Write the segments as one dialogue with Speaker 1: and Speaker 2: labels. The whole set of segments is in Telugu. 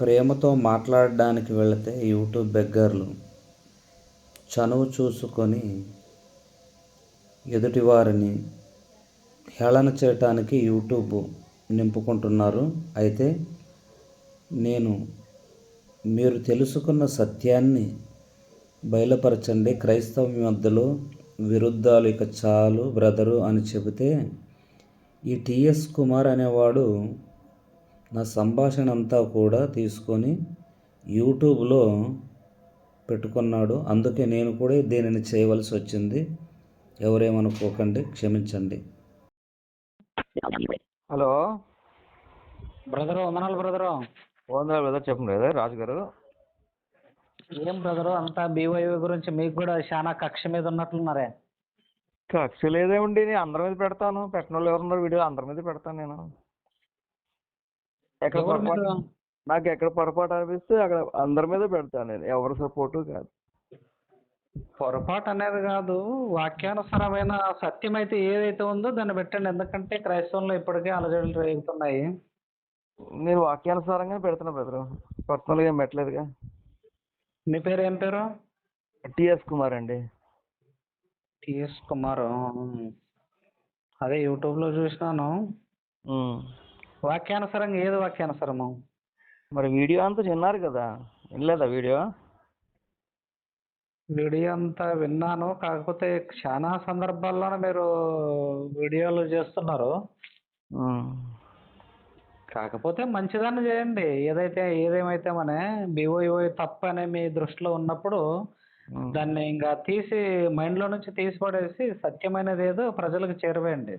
Speaker 1: ప్రేమతో మాట్లాడడానికి వెళితే యూట్యూబ్ బెగ్గర్లు చనువు చూసుకొని ఎదుటివారిని హేళన చేయటానికి యూట్యూబ్ నింపుకుంటున్నారు. అయితే నేను మీరు తెలుసుకున్న సత్యాన్ని బయలుపరచండి. క్రైస్తవ మధ్యలో విరుద్ధాలు ఇక చాలు బ్రదరు అని చెబితే ఈ టిఎస్ కుమార్ అనేవాడు నా సంభాషణ అంతా కూడా తీసుకొని యూట్యూబ్లో పెట్టుకున్నాడు. అందుకే నేను కూడా దీనిని చేయవలసి వచ్చింది. ఎవరేమనుకోకండి క్షమించండి.
Speaker 2: హలో.
Speaker 3: బ్రదరు వందనాలు బ్రదరు.
Speaker 2: ఓనర్ బ్రదర్ చెప్పండి బ్రదర్ రాజు గారు.
Speaker 3: ఏం బ్రదరు అంతా బీవైఓ గురించి మీకు కూడా చాలా కక్ష మీద ఉన్నట్లున్నారే.
Speaker 2: కక్ష లేదేమండి నేను అందరి మీద పెడతాను. పెట్టిన వాళ్ళు ఎవరున్నారు వీడియో అందరి మీద పెడతాను నేను. ఎక్కడ పొరపాటు? నాకు ఎక్కడ పొరపాటు అనిపిస్తే అక్కడ అందరి మీద పెడతాను నేను ఎవరి సపోర్టు కాదు.
Speaker 3: పొరపాటు అనేది కాదు వాక్యానుసారమైన సత్యం అయితే ఏదైతే ఉందో దాన్ని పెట్టండి. ఎందుకంటే క్రైస్తవంలో ఇప్పటికే అలజడులు రేగుతున్నాయి.
Speaker 2: నేను వాక్యానుసారంగా పెడుతున్నా బ్రదర్. పర్సనల్గా ఏం పెట్టలేదుగా.
Speaker 3: మీ పేరు ఏం పేరు?
Speaker 2: టిఎస్ కుమార్ అండి.
Speaker 3: టిఎస్ కుమార్. అదే యూట్యూబ్లో చూసినాను.
Speaker 2: ఉమ్.
Speaker 3: వాక్యానుసారంగా ఏది వాక్యానుసారము?
Speaker 2: మరి వీడియో అంతా విన్నారు కదా వినలేదా వీడియో?
Speaker 3: వీడియో అంతా విన్నాను కాకపోతే చాలా సందర్భాల్లోనే మీరు వీడియోలు చేస్తున్నారు. కాకపోతే మంచిదాన్ని చేయండి. ఏదైతే ఏదేమైతే మన బీఓఈఓ తప్పని మీ దృష్టిలో ఉన్నప్పుడు. దాన్ని ఇంకా తీసి మైండ్లో నుంచి తీసి పడేసి సత్యమైనది ఏదో ప్రజలకు చేరవేయండి.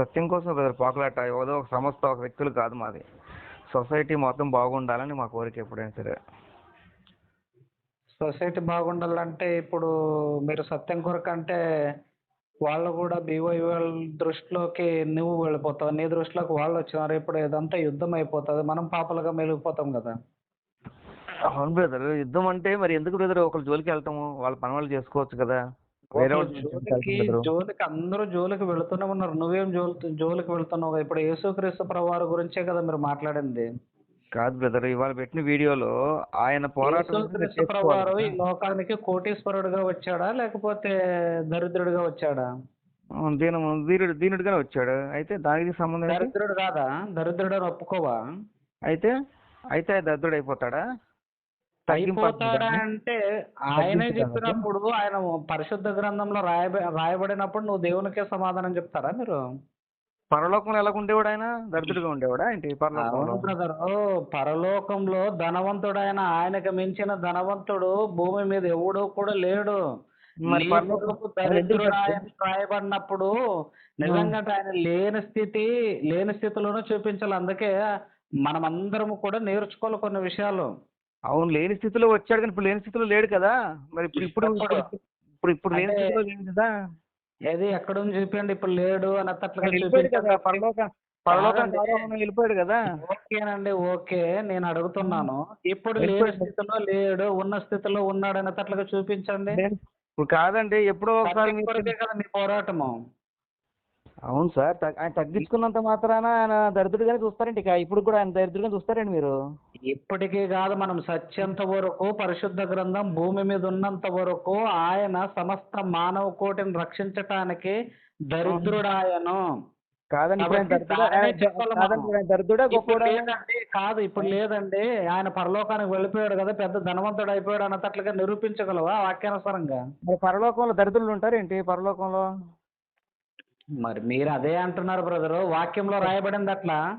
Speaker 2: సత్యం కోసం బ్రదర్ పాకులాట ఏదో ఒక సంస్థ ఒక వ్యక్తులు కాదు మాది. సొసైటీ మొత్తం బాగుండాలని మా కోరిక ఎప్పుడైనా సరే.
Speaker 3: సొసైటీ బాగుండాలంటే ఇప్పుడు మీరు సత్యం కొరకు అంటే వాళ్ళు కూడా బీఓఈ దృష్టిలోకి నువ్వు వెళ్ళిపోతావు. నీ దృష్టిలోకి వాళ్ళు వచ్చినారు. ఇప్పుడు ఇదంతా యుద్ధం అయిపోతుంది. మనం పాపలుగా మెలిగిపోతాం కదా.
Speaker 2: అవును బ్రదర్. యుద్ధం అంటే మరి ఎందుకు బ్రదర్? ఒకరి జోలికి వెళ్తాము వాళ్ళ పని వాళ్ళు చేసుకోవచ్చు కదా. జోలికి
Speaker 3: అందరూ జోలికి వెళుతూనే ఉన్నారు. నువ్వేం జోలి జోలికి వెళ్తున్నావు? ఇప్పుడు యేసుక్రీస్తు ప్రభువారి గురించే కదా మీరు మాట్లాడింది.
Speaker 2: కాదు బ్రదర్ ఇవాళ పెట్టిన వీడియోలో ఆయన పోరాటం
Speaker 3: ప్రభువారు ఈ. లోకానికి కోటీశ్వరుడుగా వచ్చాడా? లేకపోతే దరిద్రుడిగా వచ్చాడా?
Speaker 2: దీని దీనుడు దీనుడిగానే వచ్చాడు. అయితే దానికి సంబంధం?
Speaker 3: దరిద్రుడు కాదా? దరిద్రుడు అని ఒప్పుకోవా?
Speaker 2: అయితే అయితే దద్దుడు అయిపోతాడా?
Speaker 3: అయిపోతాడా? అంటే ఆయనే చెప్పినప్పుడు ఆయన పరిశుద్ధ గ్రంథంలో రాయబ రాయబడినప్పుడు నువ్వు దేవునికే సమాధానం చెప్తారా మీరు?
Speaker 2: పరలోకంలో ఎలా ఉండేవాడు ఆయన? దరిద్రుడిగా ఉండేవాడా ఏంటి పరలోకంలో?
Speaker 3: బ్రదర్. పరలోకంలో ధనవంతుడైన ఆయనకు మించిన ధనవంతుడు భూమి మీద ఎవడు కూడా లేడు. దరిద్రుడు? ఆయన రాయబడినప్పుడు నిజంగా ఆయన లేని స్థితి లేని స్థితిలోనూ చూపించాలి. అందుకే మనమందరం కూడా నేర్చుకోవాలి కొన్ని విషయాలు.
Speaker 2: అవును లేని స్థితిలో వచ్చాడు కానీ ఇప్పుడు లేని స్థితిలో లేడు కదా. మరి ఇప్పుడు ఇప్పుడు? ఇప్పుడు ఇప్పుడు లేని స్థితిలో లేడు కదా.
Speaker 3: ఏది ఎక్కడ చూపించండి ఇప్పుడు లేడు
Speaker 2: మరి వెళ్ళిపోయాడు కదా పరలోక పరలోకం వెళ్ళిపోయాడు కదా.
Speaker 3: ఓకేనండి ఓకే నేను అడుగుతున్నాను. ఇప్పుడు లేని. స్థితిలో లేడు ఉన్న స్థితిలో ఉన్నాడు అన్నట్లుగా చూపించండి.
Speaker 2: ఇప్పుడు కాదండి ఎప్పుడో ఒకసారి
Speaker 3: మీ పోరాటము.
Speaker 2: అవును సార్ ఆయన తగ్గించుకున్నంత మాత్రాన ఆయన దరిద్రుడిగానే చూస్తారండి. ఇక ఇప్పుడు కూడా ఆయన దరిద్రుడిగా చూస్తారండి మీరు.
Speaker 3: ఇప్పటికీ కాదు మనం సత్యంత వరకు పరిశుద్ధ గ్రంథం భూమి మీద ఉన్నంత వరకు ఆయన సమస్త మానవ కోటిని రక్షించటానికి దరిద్రుడాయను.
Speaker 2: కాదండి
Speaker 3: కాదు ఇప్పుడు లేదండి ఆయన పరలోకానికి వెళ్ళిపోయాడు కదా పెద్ద ధనవంతుడు అయిపోయాడు అన్నట్లుగా నిరూపించగలవా వాక్యానుసారంగా?
Speaker 2: పరలోకంలో దరిద్రులు ఉంటారేంటి? పరలోకంలో
Speaker 3: మరి మీరు అదే అంటున్నారు బ్రదరు. వాక్యంలో రాయబడింది అట్లా?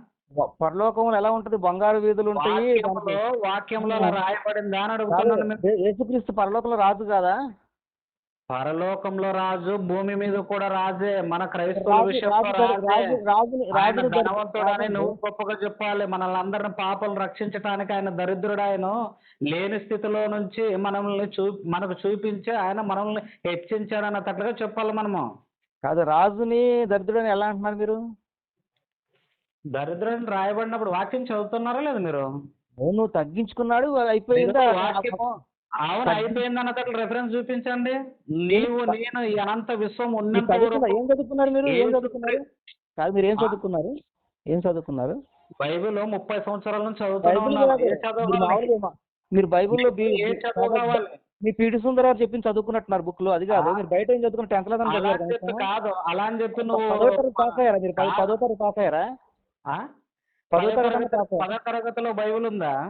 Speaker 2: పరలోకంలో ఎలా ఉంటది? బంగారు వీధులు ఉంటాయి
Speaker 3: వాక్యంలో రాయబడిందా అని అడుగుతున్నాను
Speaker 2: యేసుక్రీస్తు పరలోకంలో రాజు కాదా?
Speaker 3: పరలోకంలో రాజు భూమి మీద కూడా రాజే. మన క్రైస్తవుల విషయంలో ధనవంతుడని
Speaker 2: రాజుని-
Speaker 3: నువ్వు గొప్పగా చెప్పాలి. మనల్ని అందరిని పాపలు రక్షించడానికి ఆయన దరిద్రుడు ఆయన. లేని స్థితిలో నుంచి మనల్ని చూ మనకు చూపించి ఆయన మనల్ని హెచ్చించాడన్నట్లుగా చెప్పాలి మనము.
Speaker 2: కాదు రాజుని దరిద్రుడని ఎలా అంటున్నారు మీరు?
Speaker 3: దరిద్రుడిని రాయబడినప్పుడు వాక్యం చదువుతున్నారా లేదు మీరు?
Speaker 2: నువ్వు తగ్గించుకున్నాడు అయిపోయిందా?
Speaker 3: అవును అయిపోయింది అన్నట్లు రెఫరెన్స్ చూపించండి. నీవు నేను ఈ అనంత విశ్వం ఉన్నంత
Speaker 2: ఏం చదువుకున్నారు మీరు? ఏం చదువుకున్నారు? కాదు మీరు ఏం? చదువుకున్నారు? ఏం చదువుకున్నారు?
Speaker 3: బైబిల్ ముప్పై సంవత్సరాల నుంచి చదువుతూనే
Speaker 2: బైబిల్
Speaker 3: ఉన్నాను
Speaker 2: కాదు.
Speaker 3: ఏ చదువు
Speaker 2: మీరు బైబిల్లో
Speaker 3: ఏ చదువు కావాలి
Speaker 2: మీ పీటి సుందరరావు చెప్పింది చదువుకున్నట్టున్నారు బుక్లో అది కాదు? మీరు బయట ఏం చదువుకున్న టెన్త్ కనీసం?
Speaker 3: కాదు అలా అని చెప్పి నువ్వు
Speaker 2: పదో తరగతి పాస్ అయ్యారా మీరు? పది- తరగతి పాస్ అయ్యారా?
Speaker 3: ఆ?
Speaker 2: పదో తరగతి
Speaker 3: పదో తరగతిలో బైబిల్ ఉందా?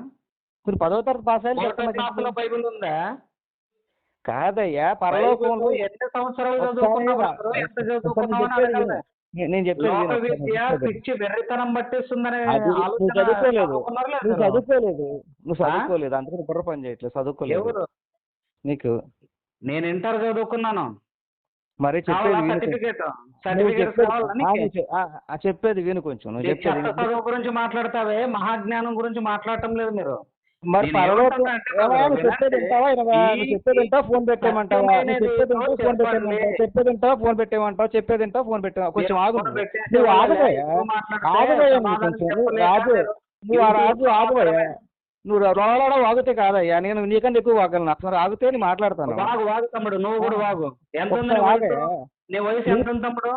Speaker 2: మీరు పదో తరగతి పాస్ అయ్యారు
Speaker 3: బైబిల్ ఉందా?
Speaker 2: కాదయ్యా పరలోకంలో
Speaker 3: ఎన్ని సంవత్సరాలు చదువుకున్నావు? ఎంత
Speaker 2: నేను చెప్పేది
Speaker 3: వెర్రితనం పట్టేస్తుందనే
Speaker 2: చదువుకోలేదు. నువ్వు? చదువుకోలేదు. నువ్వు? చదువుకోలేదు. అందుకని బుర్ర పని చేయట్లేదు. చదువుకోలేదు. నీకు?
Speaker 3: నేను ఇంటర్ చదువుకున్నాను.
Speaker 2: మరి చెప్పేది విను
Speaker 3: సర్టిఫికేట్?
Speaker 2: చెప్పేది కొంచెం నువ్వు చెప్పేది.
Speaker 3: చదువు గురించి మాట్లాడతావే? మహాజ్ఞానం గురించి మాట్లాడటం లేదు మీరు.
Speaker 2: మరి
Speaker 3: నేను
Speaker 2: పరలోకం
Speaker 3: ఏమంటున్నా అంటే
Speaker 2: ఏమయ్యా,
Speaker 3: బాబు,
Speaker 2: నువ్వు చెప్పేది
Speaker 3: వినండి.
Speaker 2: వింటావా వినవా?
Speaker 3: ఈ-
Speaker 2: నువ్వు చెప్పేది వింటావా ఫోన్ పెట్టేయమంటావా? చెప్పేది ఫోన్
Speaker 3: చెప్పండి.
Speaker 2: పెట్టేయమంటావా? చెప్పేది ఫోన్ పెట్టేయమంటావా కొంచెం ఆగు నువ్వు. కొంచెం.
Speaker 3: చెప్పలేక
Speaker 2: రాజు నువ్వు ఆ రాజు. నువ్వు రోలాడ వాగితే కాదయ్యా. నేను నీకంటే ఎక్కువ వాగలను. అసలు ఆగితే నేను మాట్లాడతాను.
Speaker 3: వాగు వాగు తమ్ముడు. నువ్వు కూడా వాగు. ఎంత ఉంది నీ వయసు ఎంత తమ్ముడు?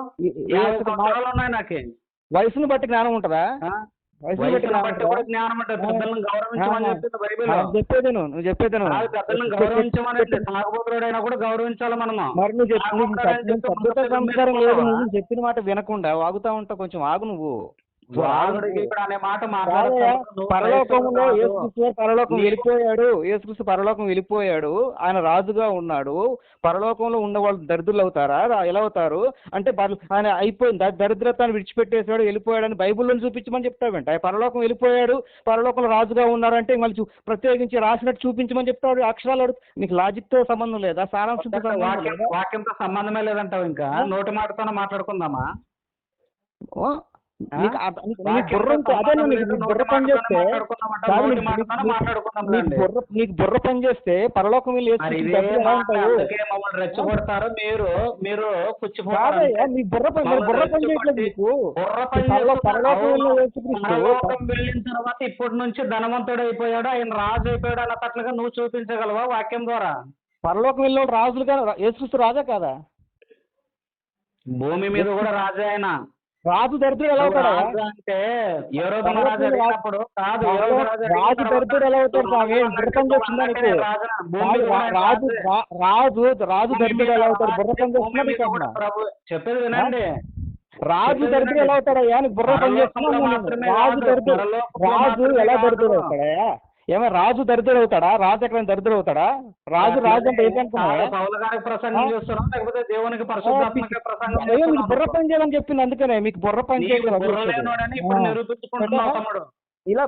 Speaker 3: ఉన్నాయి నాకే?
Speaker 2: వయసును బట్టి జ్ఞానం ఉంటుందా.
Speaker 3: చెప్పింది
Speaker 2: నువ్వు. చెప్పేది
Speaker 3: గౌరవించాలి?
Speaker 2: నువ్వు చెప్పిన మాట వినకుండా వాగుతా ఉంటా. కొంచెం ఆగు నువ్వు.
Speaker 3: ఇప్పుడు అనే మాట
Speaker 2: పరలోకంలో పరలోకం వెళ్ళిపోయాడు యేసుక్రీస్తు పరలోకం వెళ్ళిపోయాడు ఆయన రాజుగా ఉన్నాడు పరలోకంలో ఉన్న వాళ్ళు దరిద్రులు అవుతారా? ఎలా అవుతారు? అంటే ఆయన అయిపోయింది ద- దరిద్రతను విడిచిపెట్టేశాడు వెళ్ళిపోయాడని బైబిల్లో చూపించమని చెప్తావేంట ఆయన పరలోకం వెళ్ళిపోయాడు పరలోకంలో రాజుగా ఉన్నారంటే మళ్ళీ ప్రత్యేకించి రాసినట్టు చూపించమని చెప్తాడు అక్షరాలు అడుగు నీకు లాజిక్తో సంబంధం లేదా? సారాంశంతో లేదా?
Speaker 3: వాక్యంతో సంబంధమే లేదంటావు ఇంకా? నోటి మాటతోనే మాట్లాడుకుందామా?
Speaker 2: బుర్ర పని చేస్తే కాదు నీకు-. బుర్ర పని చేస్తే పరలోకం
Speaker 3: రెచ్చగొడతారు. మీరు మీరు
Speaker 2: నీ బుర్ర పని బుర్ర చేయట్లేదు నీకు. పరలోకం వెళ్ళిన
Speaker 3: తర్వాత ఇప్పటి నుంచి ధనవంతుడు అయిపోయాడు ఆయన రాజు అయిపోయాడు అన్నట్లుగా నువ్వు చూపించగలవా వాక్యం ద్వారా?
Speaker 2: పరలోకం వెళ్ళిన రాజులుగా యేసుక్రీస్తు రాజా కాదా?
Speaker 3: భూమి మీద కూడా రాజే ఆయన.
Speaker 2: రాజు దరిద్రుడు ఎలా అవుతాడా?
Speaker 3: అంటే రోజు రాజు
Speaker 2: దరిద్రుడు ఎలా అవుతాడు స్వామి? బుర్ర పని చేస్తుందా నీకు?
Speaker 3: రాజు
Speaker 2: రాజు రాజు దరిద్రుడు ఎలా అవుతాడు? బుర్ర
Speaker 3: రాజే,
Speaker 2: పని
Speaker 3: భూమి
Speaker 2: చేస్తున్నా
Speaker 3: మీద
Speaker 2: నీకు
Speaker 3: చెప్పేది వినండి.
Speaker 2: రాజు దరిద్రుడు ఎలా. అవుతాడయ్యా? నీకు బుర్ర పని చేస్తున్నా రాజు దరిద్రుడు. రాజు ఎలా. దరిద్రుడు అవుతాడా ఏమో రాజు దరిద్రుడు అవుతాడా రాజు ఎక్కడైనా దరిద్రుడు అవుతాడా రాజు రాజు అంటే ఏంటనుకున్నావా మీకు బుర్ర పని చేయాలని చెప్పింది అందుకనే. మీకు బుర్ర పని
Speaker 3: తమ్ముడు.
Speaker 2: ఇలా